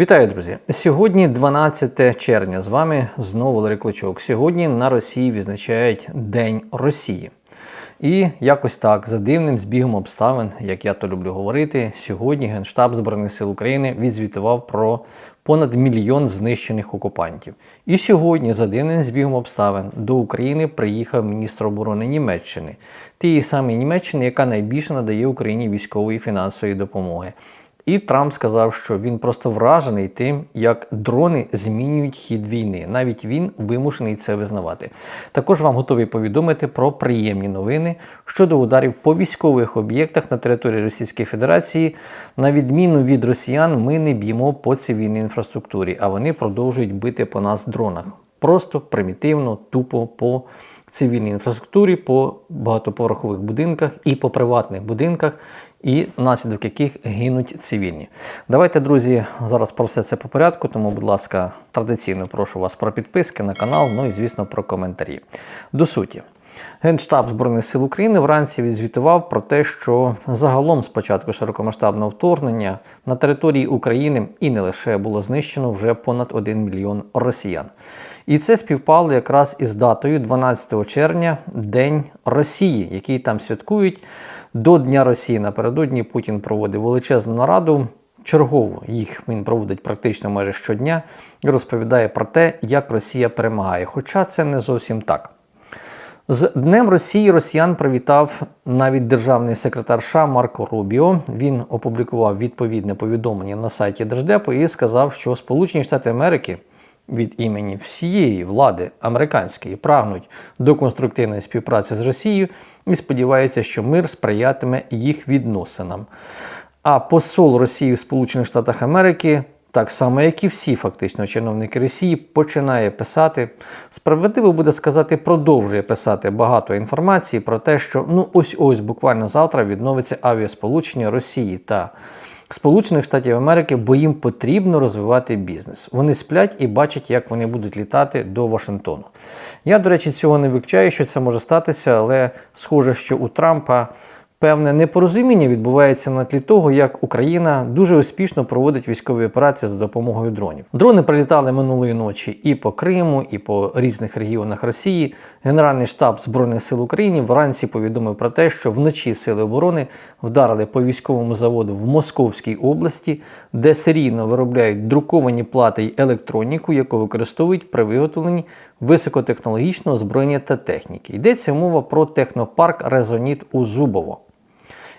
Вітаю, друзі! Сьогодні 12 червня. З вами знову Валерій Клочок. Сьогодні на Росії відзначають День Росії. І якось так, за дивним збігом обставин, як я то люблю говорити, сьогодні Генштаб Збройних сил України відзвітував про понад мільйон знищених окупантів. І сьогодні, за дивним збігом обставин, до України приїхав міністр оборони Німеччини, тієї самої Німеччини, яка найбільше надає Україні військової фінансової допомоги. І Трамп сказав, що він просто вражений тим, як дрони змінюють хід війни. Навіть він вимушений це визнавати. Також вам готові повідомити про приємні новини щодо ударів по військових об'єктах на території Російської Федерації. На відміну від росіян, ми не б'ємо по цивільній інфраструктурі, а вони продовжують бити по нас дронах. Просто примітивно, тупо по цивільній інфраструктурі, по багатоповерхових будинках і по приватних будинках, і внаслідок яких гинуть цивільні. Давайте, друзі, зараз про все це по порядку. Тому, будь ласка, традиційно прошу вас про підписки на канал, ну і звісно про коментарі. До суті. Генштаб Збройних сил України вранці відзвітував про те, що загалом з початку широкомасштабного вторгнення на території України і не лише було знищено вже понад 1 мільйон росіян. І це співпало якраз із датою 12 червня, День Росії, який там святкують до Дня Росії. Напередодні Путін проводив величезну нараду. Чергово їх він проводить практично майже щодня і розповідає про те, як Росія перемагає. Хоча це не зовсім так. З Днем Росії Росіян привітав навіть державний секретар США Марко Рубіо. Він опублікував відповідне повідомлення на сайті Держдепу і сказав, що Сполучені Штати Америки від імені всієї влади американської прагнуть до конструктивної співпраці з Росією і сподіваються, що мир сприятиме їх відносинам. А посол Росії в Сполучених Штатах Америки так само, як і всі фактично чиновники Росії, починає писати. Справедливо буде сказати, продовжує писати багато інформації про те, що ну ось ось буквально завтра відновиться авіасполучення Росії та Сполучених Штатів Америки, бо їм потрібно розвивати бізнес. Вони сплять і бачать, як вони будуть літати до Вашингтону. Я, до речі, цього не вивчаю, що це може статися, але схоже, що у Трампа. Певне непорозуміння відбувається на тлі того, як Україна дуже успішно проводить військові операції за допомогою дронів. Дрони прилітали минулої ночі і по Криму, і по різних регіонах Росії. Генеральний штаб Збройних сил України вранці повідомив про те, що вночі сили оборони вдарили по військовому заводу в Московській області, де серійно виробляють друковані плати й електроніку, яку використовують при виготовленні високотехнологічного озброєння та техніки. Йдеться мова про технопарк Резоніт у Зубово.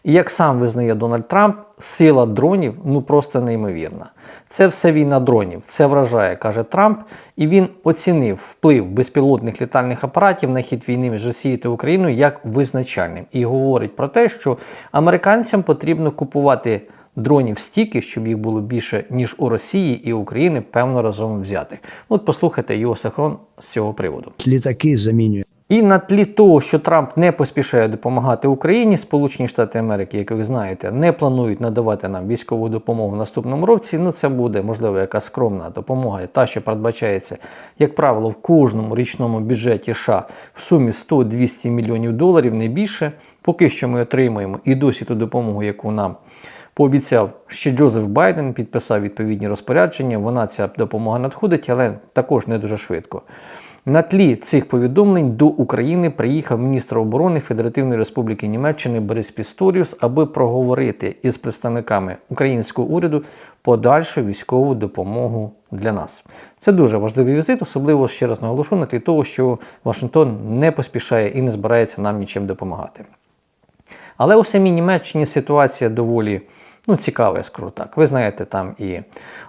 І як сам визнає Дональд Трамп, сила дронів ну просто неймовірна. Це все війна дронів, це вражає, каже Трамп, і він оцінив вплив безпілотних літальних апаратів на хід війни між Росією та Україною як визначальним. І говорить про те, що американцям потрібно купувати дронів стільки, щоб їх було більше, ніж у Росії і України, певно, разом взятих. От послухайте його синхрон з цього приводу. літаки замінює. І на тлі того, що Трамп не поспішає допомагати Україні, Сполучені Штати Америки, як ви знаєте, не планують надавати нам військову допомогу в наступному році. Ну це буде можливо якась скромна допомога, та що передбачається, як правило, в кожному річному бюджеті США в сумі 100-200 мільйонів доларів, не більше. Поки що ми отримуємо і досі ту допомогу, яку нам пообіцяв ще Джозеф Байден, підписав відповідні розпорядження. Вона ця допомога надходить, але також не дуже швидко. На тлі цих повідомлень до України приїхав міністр оборони Федеративної Республіки Німеччини Борис Пісторіус, аби проговорити із представниками українського уряду подальшу військову допомогу для нас. Це дуже важливий візит, особливо ще раз наголошу на тлі того, що Вашингтон не поспішає і не збирається нам нічим допомагати. Але у самій Німеччині ситуація доволі ну, цікаве, я скажу так. Ви знаєте, там і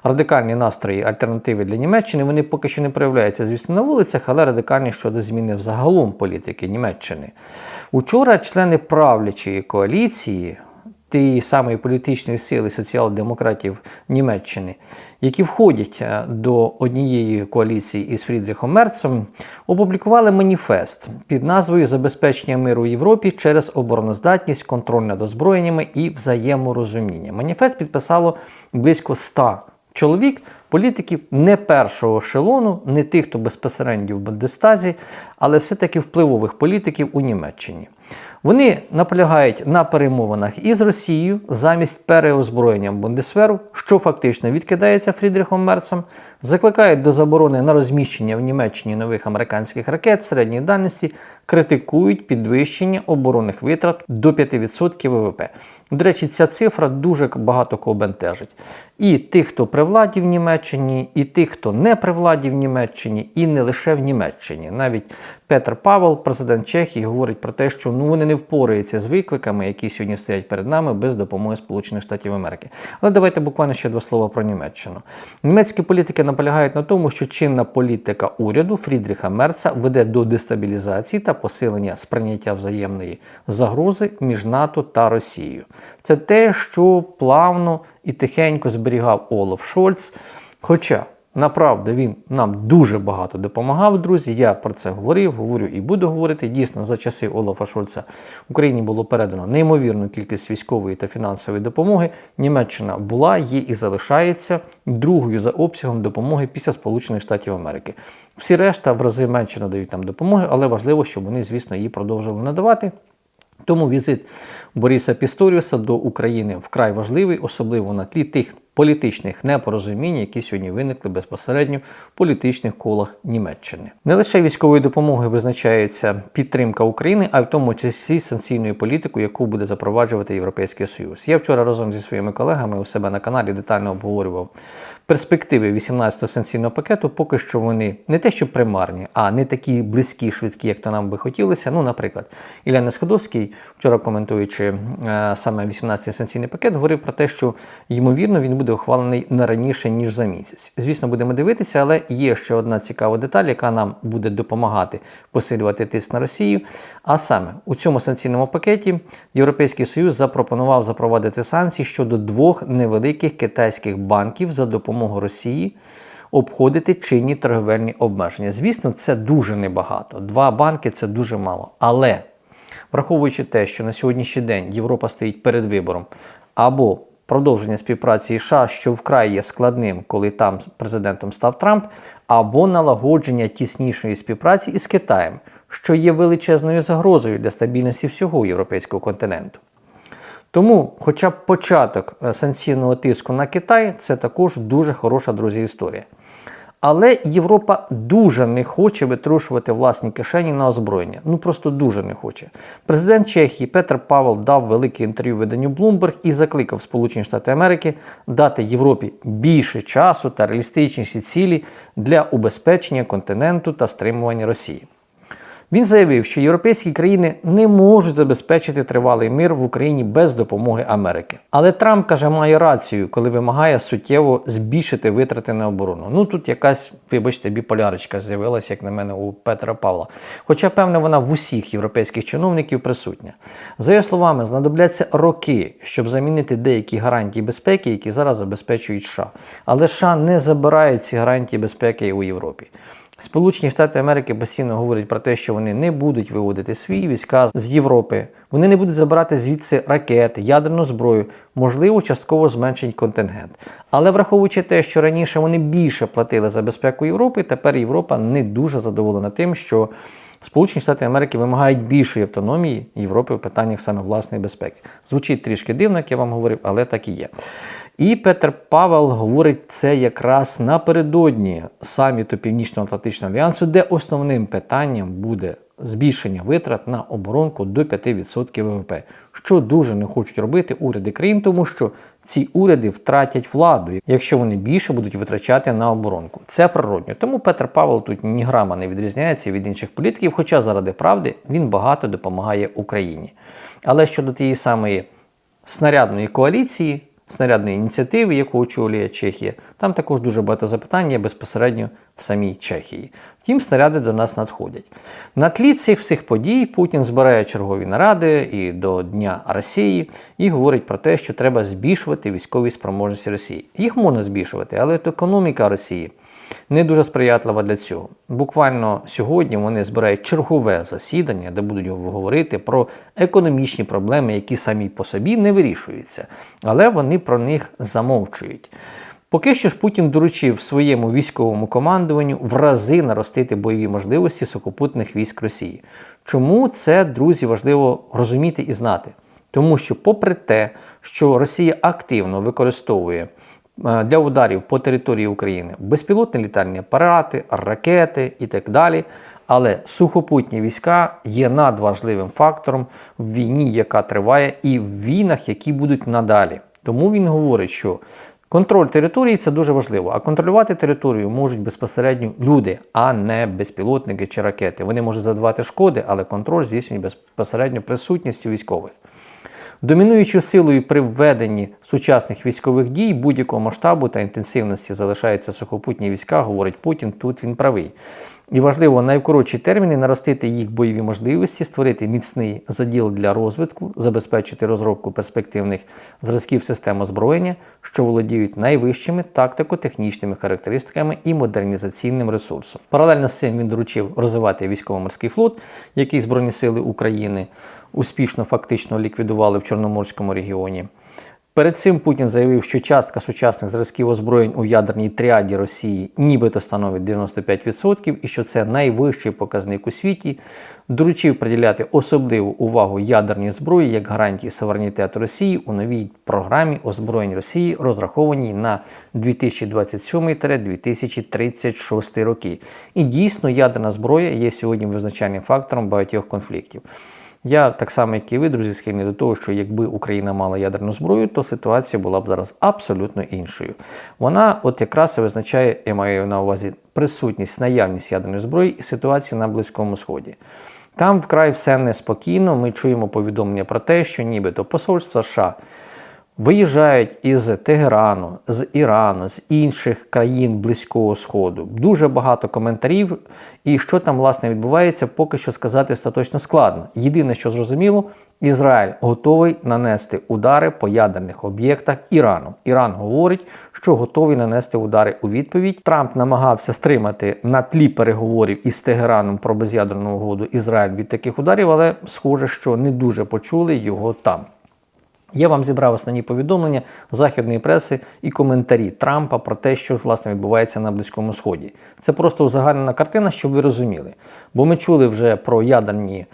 радикальні настрої, альтернативи для Німеччини, вони поки що не проявляються, звісно, на вулицях, але радикальні щодо зміни взагалом політики Німеччини. Учора члени правлячої коаліції. Тієї самої політичної сили соціал-демократів Німеччини, які входять е, до однієї коаліції із Фрідріхом Мерцем, опублікували маніфест під назвою Забезпечення миру у Європі через обороноздатність, контроль над озброєннями і взаєморозуміння. Маніфест підписало близько 100 чоловік. політиків не першого ешелону, не тих, хто безпосередньо в Бундестазі, але все-таки впливових політиків у Німеччині. Вони наполягають на перемовинах із Росією замість переозброєння Бундесверу, що фактично відкидається Фрідріхом Мерцем, закликають до заборони на розміщення в Німеччині нових американських ракет середньої дальності, критикують підвищення оборонних витрат до 5% ВВП. До речі, ця цифра дуже багато кого бентежить. І тих, хто при владі в Німеччині, і тих, хто не при владі в Німеччині, і не лише в Німеччині. Навіть Петр Павел, президент Чехії, говорить про те, що ну вони не впораються з викликами, які сьогодні стоять перед нами без допомоги Сполучених Штатів Америки. Але давайте буквально ще два слова про Німеччину. Німецькі політики наполягають на тому, що чинна політика уряду Фрідріха Мерца веде до дестабілізації та посилення сприйняття взаємної загрози між НАТО та Росією. Це те, що плавно і тихенько зберігав Олаф Шольц. Хоча Направду він нам дуже багато допомагав, друзі. Я про це говорив, говорю і буду говорити. Дійсно, за часи Олафа Шольца Україні було передано неймовірну кількість військової та фінансової допомоги. Німеччина була, є і залишається другою за обсягом допомоги після Сполучених Штатів Америки. Всі решта в рази менше надають нам допомоги, але важливо, щоб вони, звісно, її продовжували надавати. Тому візит Бориса Пісторіуса до України вкрай важливий, особливо на тлі тих політичних непорозумінь, які сьогодні виникли безпосередньо в політичних колах Німеччини. Не лише військовою допомогою визначається підтримка України, а й в тому числі санкційною політикою, яку буде запроваджувати Європейський Союз. Я вчора разом зі своїми колегами у себе на каналі детально обговорював перспективи 18-го санкційного пакету. Поки що вони не те, що примарні, а не такі близькі, швидкі, як то нам би хотілося. Ну, наприклад, Ілля Несходовський, вчора коментуючи е, саме 18-й санкційний пакет, говорив про те, що ймовірно він буде ухвалений не раніше ніж за місяць. Звісно, будемо дивитися, але є ще одна цікава деталь, яка нам буде допомагати посилювати тиск на Росію. А саме у цьому санкційному пакеті Європейський Союз запропонував запровадити санкції щодо двох невеликих китайських банків за допомогою Росії. Обходити чинні торговельні обмеження. Звісно, це дуже небагато. Два банки це дуже мало. Але враховуючи те, що на сьогоднішній день Європа стоїть перед вибором або продовження співпраці США, що вкрай є складним, коли там президентом став Трамп, або налагодження тіснішої співпраці із Китаєм, що є величезною загрозою для стабільності всього європейського континенту. Тому, хоча б початок е, санкційного тиску на Китай, це також дуже хороша друзі історія. Але Європа дуже не хоче витрушувати власні кишені на озброєння. Ну просто дуже не хоче. Президент Чехії Петр Павел дав велике інтерв'ю виданню Bloomberg і закликав Сполучені Штати Америки дати Європі більше часу та реалістичніші цілі для убезпечення континенту та стримування Росії. Він заявив, що європейські країни не можуть забезпечити тривалий мир в Україні без допомоги Америки. Але Трамп каже, має рацію, коли вимагає суттєво збільшити витрати на оборону. Ну тут якась, вибачте, біполярочка з'явилася, як на мене, у Петра Павла. Хоча, певне, вона в усіх європейських чиновників присутня. За його словами, знадобляться роки, щоб замінити деякі гарантії безпеки, які зараз забезпечують США. Але США не забирають ці гарантії безпеки у Європі. Сполучені Штати Америки постійно говорять про те, що вони не будуть виводити свої війська з Європи, вони не будуть забирати звідси ракети, ядерну зброю, можливо, частково зменшить контингент. Але враховуючи те, що раніше вони більше платили за безпеку Європи, тепер Європа не дуже задоволена тим, що Сполучені Штати Америки вимагають більшої автономії Європи в питаннях саме власної безпеки. Звучить трішки дивно, як я вам говорив, але так і є. І Петер Павел говорить це якраз напередодні саміту Північно-Атлантичного альянсу, де основним питанням буде збільшення витрат на оборонку до 5% ВВП, що дуже не хочуть робити уряди країн, тому що ці уряди втратять владу, якщо вони більше будуть витрачати на оборонку. Це природньо. Тому Петр Павел тут ні грама не відрізняється від інших політиків, хоча заради правди він багато допомагає Україні. Але щодо тієї самої снарядної коаліції снарядної ініціативи, яку очолює Чехія, там також дуже багато запитань є безпосередньо в самій Чехії. Втім, снаряди до нас надходять. На тлі цих всіх подій Путін збирає чергові наради і до Дня Росії і говорить про те, що треба збільшувати військові спроможності Росії. Їх можна збільшувати, але економіка Росії не дуже сприятлива для цього. Буквально сьогодні вони збирають чергове засідання, де будуть говорити про економічні проблеми, які самі по собі не вирішуються, але вони про них замовчують. Поки що ж Путін доручив своєму військовому командуванню в рази наростити бойові можливості сухопутних військ Росії. Чому це, друзі, важливо розуміти і знати? Тому що, попри те, що Росія активно використовує для ударів по території України безпілотні літальні апарати, ракети і так далі. Але сухопутні війська є надважливим фактором в війні, яка триває, і в війнах, які будуть надалі. Тому він говорить, що контроль території це дуже важливо. А контролювати територію можуть безпосередньо люди, а не безпілотники чи ракети. Вони можуть задавати шкоди, але контроль здійснює безпосередньо присутністю військових. Домінуючою силою при введенні сучасних військових дій будь-якого масштабу та інтенсивності залишаються сухопутні війська, говорить Путін. Тут він правий. І важливо найкоротші терміни наростити їх бойові можливості, створити міцний заділ для розвитку, забезпечити розробку перспективних зразків систем озброєння, що володіють найвищими тактико-технічними характеристиками і модернізаційним ресурсом. Паралельно з цим він доручив розвивати військово-морський флот, який Збройні сили України успішно фактично ліквідували в Чорноморському регіоні. Перед цим Путін заявив, що частка сучасних зразків озброєнь у ядерній тріаді Росії нібито становить 95% і що це найвищий показник у світі. Доручив приділяти особливу увагу ядерній зброї як гарантії суверенітету Росії у новій програмі озброєнь Росії, розрахованій на 2027-2036 роки. І дійсно ядерна зброя є сьогодні визначальним фактором багатьох конфліктів. Я так само, як і ви, друзі, схильний до того, що якби Україна мала ядерну зброю, то ситуація була б зараз абсолютно іншою. Вона, от якраз визначає, я маю на увазі присутність, наявність ядерної зброї і ситуацію на Близькому Сході. Там вкрай все неспокійно. Ми чуємо повідомлення про те, що нібито посольство США Виїжджають із Тегерану, з Ірану, з інших країн Близького Сходу. Дуже багато коментарів. І що там власне відбувається, поки що сказати остаточно складно. Єдине, що зрозуміло, Ізраїль готовий нанести удари по ядерних об'єктах Ірану. Іран говорить, що готовий нанести удари у відповідь. Трамп намагався стримати на тлі переговорів із Тегераном про без'ядерну угоду Ізраїль від таких ударів, але схоже, що не дуже почули його там. Я вам зібрав основні повідомлення західної преси і коментарі Трампа про те, що власне відбувається на Близькому Сході. Це просто узагальнена картина, щоб ви розуміли. Бо ми чули вже про ядерні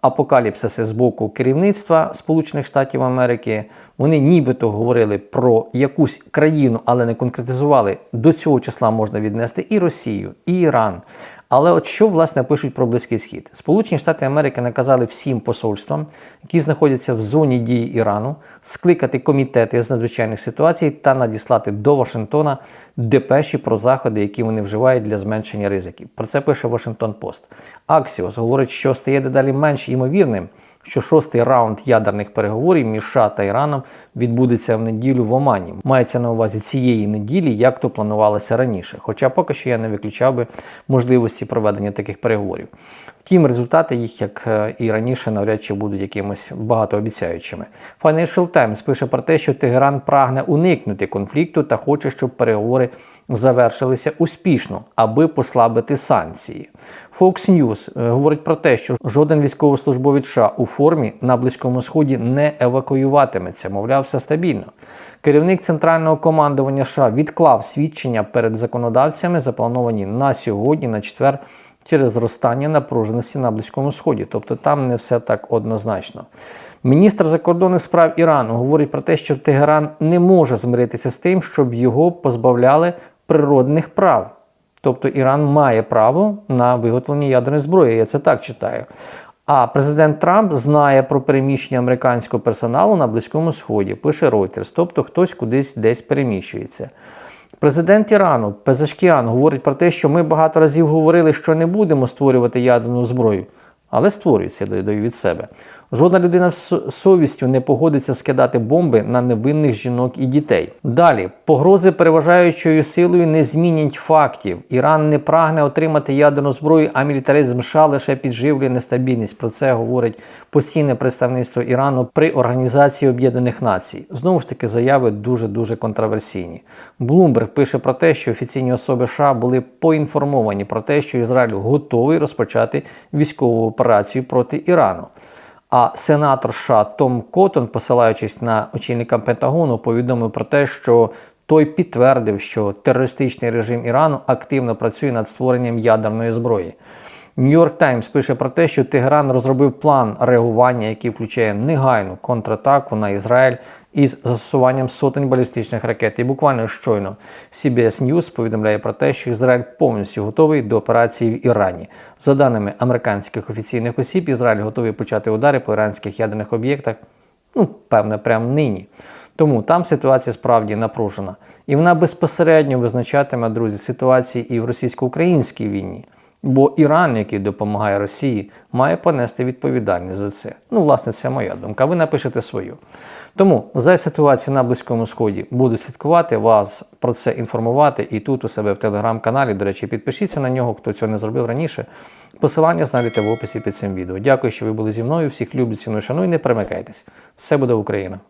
апокаліпсиси з боку керівництва Сполучених Штатів Америки. Вони нібито говорили про якусь країну, але не конкретизували. До цього числа можна віднести і Росію, і Іран. Але от що власне пишуть про Близький Схід? Сполучені Штати Америки наказали всім посольствам, які знаходяться в зоні дії Ірану, скликати комітети з надзвичайних ситуацій та надіслати до Вашингтона депеші про заходи, які вони вживають для зменшення ризиків. Про це пише Вашингтон Пост. Аксіос говорить, що стає дедалі менш ймовірним що шостий раунд ядерних переговорів між США та Іраном відбудеться в неділю в Омані. Мається на увазі цієї неділі, як то планувалося раніше. Хоча поки що я не виключав би можливості проведення таких переговорів. Втім, результати їх, як е, і раніше, навряд чи будуть якимось багатообіцяючими. Financial Times пише про те, що Тегеран прагне уникнути конфлікту та хоче, щоб переговори завершилися успішно, аби послабити санкції. Fox News е, говорить про те, що жоден військовослужбовець США у формі на Близькому Сході не евакуюватиметься, мовляв, все стабільно. Керівник центрального командування США відклав свідчення перед законодавцями, заплановані на сьогодні, на четвер, через зростання напруженості на Близькому Сході. Тобто там не все так однозначно. Міністр закордонних справ Ірану говорить про те, що Тегеран не може змиритися з тим, щоб його позбавляли природних прав. Тобто Іран має право на виготовлення ядерної зброї. Я це так читаю. А президент Трамп знає про переміщення американського персоналу на Близькому Сході, пише Reuters, тобто хтось кудись десь переміщується. Президент Ірану Пезашкіан говорить про те, що ми багато разів говорили, що не будемо створювати ядерну зброю, але створюється додаю від себе. Жодна людина з совістю не погодиться скидати бомби на невинних жінок і дітей. Далі погрози переважаючою силою не змінять фактів. Іран не прагне отримати ядерну зброю, а мілітаризм США лише підживлює нестабільність. Про це говорить постійне представництво Ірану при Організації Об'єднаних Націй. Знову ж таки, заяви дуже дуже контроверсійні. Блумберг пише про те, що офіційні особи США були поінформовані про те, що Ізраїль готовий розпочати військову операцію проти Ірану. А сенатор США Том Коттон, посилаючись на очільника Пентагону, повідомив про те, що той підтвердив, що терористичний режим Ірану активно працює над створенням ядерної зброї. Нью-Йорк Таймс пише про те, що Тегеран розробив план реагування, який включає негайну контратаку на Ізраїль із застосуванням сотень балістичних ракет. І буквально щойно CBS News повідомляє про те, що Ізраїль повністю готовий до операції в Ірані. За даними американських офіційних осіб, Ізраїль готовий почати удари по іранських ядерних об'єктах, ну певне, прямо нині. Тому там ситуація справді напружена, і вона безпосередньо визначатиме, друзі, ситуації і в російсько-українській війні. Бо Іран, який допомагає Росії, має понести відповідальність за це. Ну, власне, це моя думка. Ви напишете свою. Тому за ситуацією на Близькому Сході буду слідкувати, вас про це інформувати і тут у себе в телеграм-каналі. До речі, підпишіться на нього, хто цього не зробив раніше. Посилання знайдете в описі під цим відео. Дякую, що ви були зі мною. Всіх люблю, ціную, шаную, не перемикайтесь. Все буде Україна!